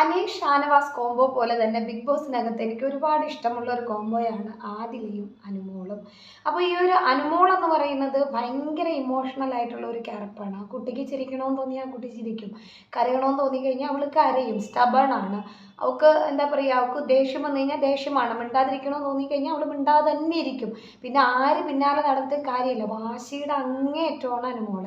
Aneesh Shanavas combo പോലെ തന്നെ big ബോസിനകത്ത് എനിക്ക് ഒരുപാട് ഇഷ്ടമുള്ള ഒരു കോംബോയാണ് ആദിലയും അനുമോളും. അപ്പോൾ ഈ ഒരു അനുമോൾ എന്ന് പറയുന്നത് ഭയങ്കര ഇമോഷണൽ ആയിട്ടുള്ള ഒരു ക്യാരക്ടറാണ് ആ കുട്ടിക്ക് ചിരിക്കണമെന്ന് തോന്നിയാൽ ആ കുട്ടി ചിരിക്കും. കരയണമെന്ന് തോന്നിക്കഴിഞ്ഞാൽ അവൾ കരയും. സ്റ്റബൺ ആണ്. അവൾക്ക് എന്താ പറയുക അവൾക്ക് ദേഷ്യം വന്നു കഴിഞ്ഞാൽ ദേഷ്യമാണ്. മിണ്ടാതിരിക്കണമെന്ന് തോന്നിക്കഴിഞ്ഞാൽ അവൾ മിണ്ടാതെ തന്നെ ഇരിക്കും. പിന്നെ ആര് പിന്നാലെ നടന്നിട്ട് കാര്യമില്ല. വാശിയുടെ അങ്ങേയറ്റമാണ് അനുമോൾ.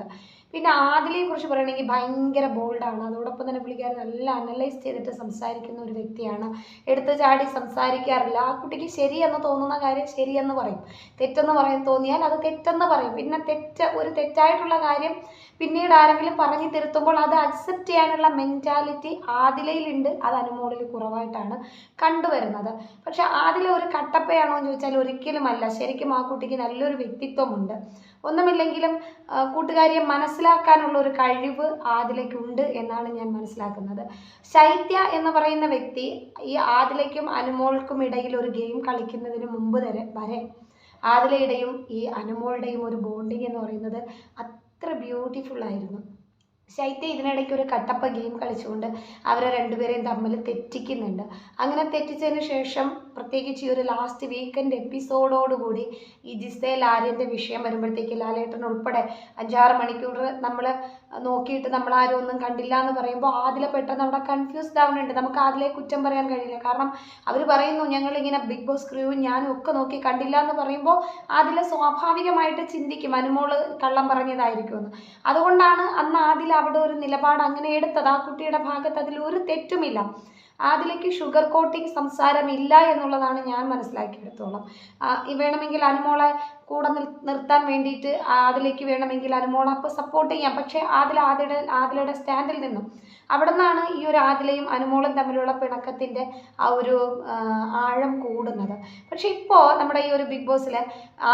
പിന്നെ ആദിലയെ കുറിച്ച് പറയുകയാണെങ്കിൽ ഭയങ്കര ബോൾഡാണ് അതോടൊപ്പം തന്നെ പുള്ളിക്കാരൻ നല്ല അനലൈസ് ചെയ്തിട്ട് സംസാരിക്കുന്ന ഒരു വ്യക്തിയാണ്. എടുത്ത് ചാടി സംസാരിക്കാറില്ല. ആ കുട്ടിക്ക് ശരിയെന്ന് തോന്നുന്ന കാര്യം ശരിയെന്ന് പറയും. തെറ്റെന്ന് പറയാൻ തോന്നിയാൽ അത് തെറ്റെന്ന് പറയും. പിന്നെ തെറ്റ് ഒരു തെറ്റായിട്ടുള്ള കാര്യം പിന്നീട് ആരെങ്കിലും പറഞ്ഞു തിരുത്തുമ്പോൾ അത് അക്സെപ്റ്റ് ചെയ്യാനുള്ള മെന്റാലിറ്റി ആദിലയിലുണ്ട്. അത് അനുമോളിൽ കുറവായിട്ടാണ് കണ്ടുവരുന്നത്. പക്ഷെ ആദില ഒരു കട്ടപ്പയാണോ എന്ന് ചോദിച്ചാൽ ഒരിക്കലുമല്ല. ശരിക്കും ആ കുട്ടിക്ക് നല്ലൊരു വ്യക്തിത്വമുണ്ട്. ഒന്നുമില്ലെങ്കിലും കൂട്ടുകാരിയെ മനസ്സിലാക്കാനുള്ള ഒരു കഴിവ് ആദിലയ്ക്കുണ്ട് എന്നാണ് ഞാൻ മനസ്സിലാക്കുന്നത്. ശൈത്യ എന്ന് പറയുന്ന വ്യക്തി ഈ ആദിലയ്ക്കും അനുമോൾക്കും ഇടയിൽ ഒരു ഗെയിം കളിക്കുന്നതിന് മുമ്പ് വരെ വരെ ആദിലയുടെയും ഈ അനുമോളുടെയും ഒരു ബോണ്ടിങ് എന്ന് പറയുന്നത് അത്ര ബ്യൂട്ടിഫുൾ ആയിരുന്നു. ശൈത്യ ഇതിനിടയ്ക്ക് ഒരു കട്ടപ്പ ഗെയിം കളിച്ചുകൊണ്ട് അവരെ രണ്ടുപേരെയും തമ്മിൽ തെറ്റിക്കുന്നുണ്ട്. അങ്ങനെ തെറ്റിച്ചതിന് ശേഷം പ്രത്യേകിച്ച് ഈ ഒരു ലാസ്റ്റ് വീക്കെൻഡ് എപ്പിസോഡോടുകൂടി ഈ ജിസേൽ ആര്യന്റെ വിഷയം വരുമ്പോഴത്തേക്ക് ലാലേട്ടൻ ഉൾപ്പെടെ അഞ്ചാറ് മണിക്കൂർ നമ്മൾ നോക്കിയിട്ട് നമ്മൾ ആരും ഒന്നും കണ്ടില്ല എന്ന് പറയുമ്പോൾ ആദില പെട്ടെന്ന് അവിടെ കൺഫ്യൂസ്ഡ് ആവുന്നുണ്ട്. നമുക്ക് ആദിലെ കുറ്റം പറയാൻ കഴിയില്ല. കാരണം അവർ പറയുന്നു ഞങ്ങൾ ഇങ്ങനെ ബിഗ് ബോസ് ക്രൂവും ഞാനും ഒക്കെ നോക്കി കണ്ടില്ല എന്ന് പറയുമ്പോൾ ആദില സ്വാഭാവികമായിട്ട് ചിന്തിക്കും അനുമോൾ കള്ളം പറഞ്ഞതായിരിക്കുമെന്ന്. അതുകൊണ്ടാണ് അന്ന് ആദില അവിടെ ഒരു നിലപാട് അങ്ങനെ എടുത്തത്. ആ കുട്ടിയുടെ ഭാഗത്ത് അതിൽ ഒരു തെറ്റുമില്ല. ആദിലയ്ക്ക് ഷുഗർ കോട്ടിങ് സംസാരമില്ല എന്നുള്ളതാണ് ഞാൻ മനസ്സിലാക്കിയെടുത്തോളം. വേണമെങ്കിൽ അനുമോളെ കൂടെ നിൽ നിർത്താൻ വേണ്ടിയിട്ട് ആദിലേക്ക് വേണമെങ്കിൽ അനുമോൾ അപ്പോൾ സപ്പോർട്ട് ചെയ്യാം. പക്ഷേ ആദിൽ ആദിയുടെ ആദിലയുടെ സ്റ്റാൻഡിൽ നിന്നും അവിടെ നിന്നാണ് ഈ ഒരു ആദിലയും അനുമോളും തമ്മിലുള്ള പിണക്കത്തിന്റെ ആ ഒരു ആഴം കൂടുന്നത്. പക്ഷേ ഇപ്പോൾ നമ്മുടെ ഈ ഒരു ബിഗ് ബോസിൽ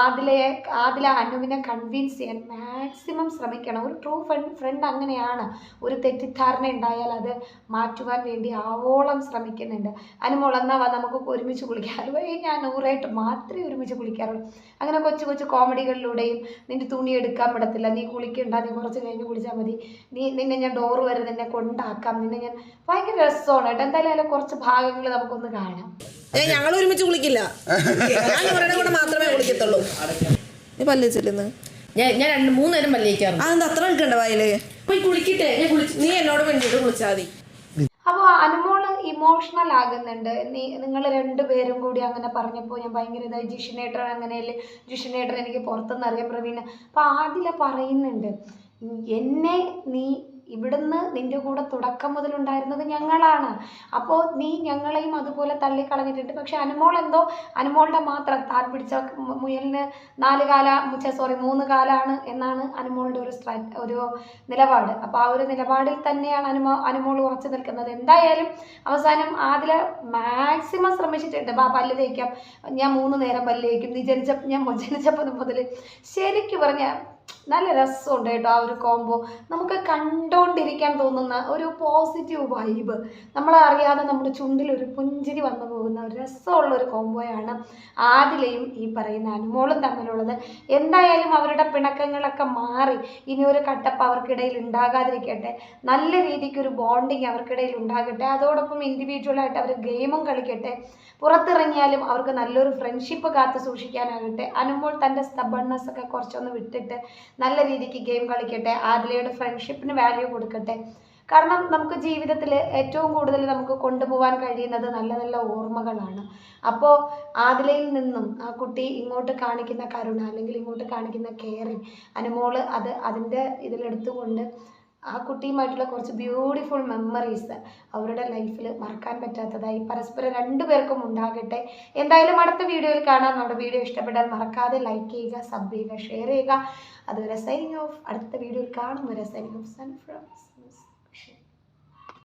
ആദിലയെ ആദില അനുവിനെ കൺവിൻസ് ചെയ്യാൻ മാക്സിമം ശ്രമിക്കണം. ഒരു ട്രൂ ഫ്രണ്ട് ഫ്രണ്ട് അങ്ങനെയാണ്. ഒരു തെറ്റിദ്ധാരണ ഉണ്ടായാൽ അത് മാറ്റുവാൻ വേണ്ടി ആവോളം ശ്രമിക്കുന്നുണ്ട്. അനുമോൾ എന്നാ നമുക്ക് ഒരുമിച്ച് കുളിക്കാം. അതുവഴി ഞാൻ നൂറായിട്ട് മാത്രമേ ഒരുമിച്ച് കുളിക്കാറുള്ളൂ. അങ്ങനെ കൊച്ചു കൊച്ചു കൊച്ചു കോമഡികളിലൂടെയും നിന്റെ തുണി എടുക്കാൻ പറ്റത്തില്ല നീ കുളിക്കണ്ട നീ കുറച്ച് കഴിഞ്ഞ് കുളിച്ചാൽ മതി. നീ നിന്നെ ഞാൻ ഡോറ് വരെ നിന്നെ കൊണ്ടാക്കാം. നിന്നെ ഞാൻ ഭയങ്കര രസമാണ് കേട്ടോ. എന്തായാലും അതിലെ കുറച്ച് ഭാഗങ്ങൾ നമുക്കൊന്ന് കാണാം. ഏ ഞങ്ങൾ ഒരുമിച്ച് കുളിക്കില്ല. ഞാൻ കൂടെ മാത്രമേ കുളിക്കത്തുള്ളൂ. നീ പല്ല് ചെല്ലുന്നു. ഞാൻ ഞാൻ രണ്ട് മൂന്ന് നേരം പല്ലിയേക്കാറുണ്ട് അതെന്താ അത്ര എടുക്കണ്ട വായിൽ? പോയി കുളിക്കട്ടെ. ഞാൻ കുളിച്ചു നീ എന്നോട് വേണ്ടിയിട്ട് കുളിച്ചാൽ മതി. ഇമോഷണൽ ആകുന്നുണ്ട്. നീ നിങ്ങൾ രണ്ടുപേരും കൂടി അങ്ങനെ പറഞ്ഞപ്പോൾ ഞാൻ ഭയങ്കര ഇതായി. ജിഷനേട്ടൻ അങ്ങനെയല്ലേ? ജിഷനേട്ടൻ എനിക്ക് പുറത്തുനിന്ന് അറിയാം പ്രവീണ. അപ്പോൾ ആദില പറയുന്നുണ്ട് എന്നെ നീ ഇവിടുന്ന് നിന്റെ കൂടെ തുടക്കം മുതലുണ്ടായിരുന്നത് ഞങ്ങളാണ്. അപ്പോൾ നീ ഞങ്ങളെയും അതുപോലെ തള്ളിക്കളഞ്ഞിട്ടുണ്ട്. പക്ഷെ അനുമോൾ എന്തോ അനുമോളുടെ മാത്രം താൻ പിടിച്ച മുയലിന് നാല് കാല സോറി മൂന്ന് കാലാണ് എന്നാണ് അനുമോളുടെ ഒരു സ്ട്രാ ഒരു നിലപാട്. അപ്പോൾ ആ ഒരു നിലപാടിൽ തന്നെയാണ് അനുമോ അനുമോൾ ഉറച്ചു നിൽക്കുന്നത്. എന്തായാലും അവസാനം ആദില മാക്സിമം ശ്രമിച്ചിട്ടുണ്ട്. ബാ പല്ല് തേക്കാം. ഞാൻ മൂന്ന് നേരം പല്ല് തേക്കും. നീ ജനിച്ച ഞാൻ ജനിച്ചപ്പോൾ മുതൽ ശരിക്കും പറഞ്ഞ നല്ല രസമുണ്ട് കേട്ടോ ആ ഒരു കോംബോ നമുക്ക് കണ്ടുകൊണ്ടിരിക്കാൻ തോന്നുന്ന ഒരു പോസിറ്റീവ് വൈബ് നമ്മളെ അറിയാതെ നമ്മുടെ ചുണ്ടിൽ ഒരു പുഞ്ചിരി വന്നു പോകുന്ന ഒരു രസമുള്ള ഒരു കോംബോയാണ് ആദിലയും ഈ പറയുന്ന അനുമോളും തമ്മിലുള്ളത്. എന്തായാലും അവരുടെ പിണക്കങ്ങളൊക്കെ മാറി. ഇനി ഒരു കട്ടപ്പ് അവർക്കിടയിൽ ഉണ്ടാകാതിരിക്കട്ടെ. നല്ല രീതിക്ക് ഒരു ബോണ്ടിങ് അവർക്കിടയിൽ ഉണ്ടാകട്ടെ. അതോടൊപ്പം ഇൻഡിവിജ്വലായിട്ട് അവർ ഗെയിമും കളിക്കട്ടെ. പുറത്തിറങ്ങിയാലും അവർക്ക് നല്ലൊരു ഫ്രണ്ട്ഷിപ്പ് കാത്തു സൂക്ഷിക്കാനാകട്ടെ. അനുമോൾ തന്റെ stubbornness ഒക്കെ കുറച്ചൊന്ന് വിട്ടിട്ട് നല്ല രീതിക്ക് ഗെയിം കളിക്കട്ടെ ആദിലയുടെ ഫ്രണ്ട്ഷിപ്പിന് വാല്യൂ കൊടുക്കട്ടെ. കാരണം നമുക്ക് ജീവിതത്തിൽ ഏറ്റവും കൂടുതൽ നമുക്ക് കൊണ്ടുപോകാൻ കഴിയുന്നത് നല്ല നല്ല ഓർമ്മകളാണ്. അപ്പോൾ ആദിലയിൽ നിന്നും ആ കുട്ടി ഇങ്ങോട്ട് കാണിക്കുന്ന കരുണ അല്ലെങ്കിൽ ഇങ്ങോട്ട് കാണിക്കുന്ന കെയറിങ് അനുമോൾ അത് അതിന്റെ ഇതിലെടുത്തുകൊണ്ട് ആ കുട്ടിയുമായിട്ടുള്ള കുറച്ച് ബ്യൂട്ടിഫുൾ മെമ്മറീസ് അവരുടെ ലൈഫിൽ മറക്കാൻ പറ്റാത്തതായി പരസ്പരം രണ്ടുപേർക്കും ഉണ്ടാകട്ടെ. എന്തായാലും അടുത്ത വീഡിയോയിൽ കാണാം. നമ്മുടെ വീഡിയോ ഇഷ്ടപ്പെട്ടാൽ മറക്കാതെ ലൈക്ക് ചെയ്യുക സബ് ചെയ്യുക ഷെയർ ചെയ്യുക. അതുവരെ സൈനിങ് ഓഫ് അടുത്ത വീഡിയോയിൽ കാണും. വരെ സൈനിങ് ഓഫ് സൺ ഫ്രണ്ട്സ്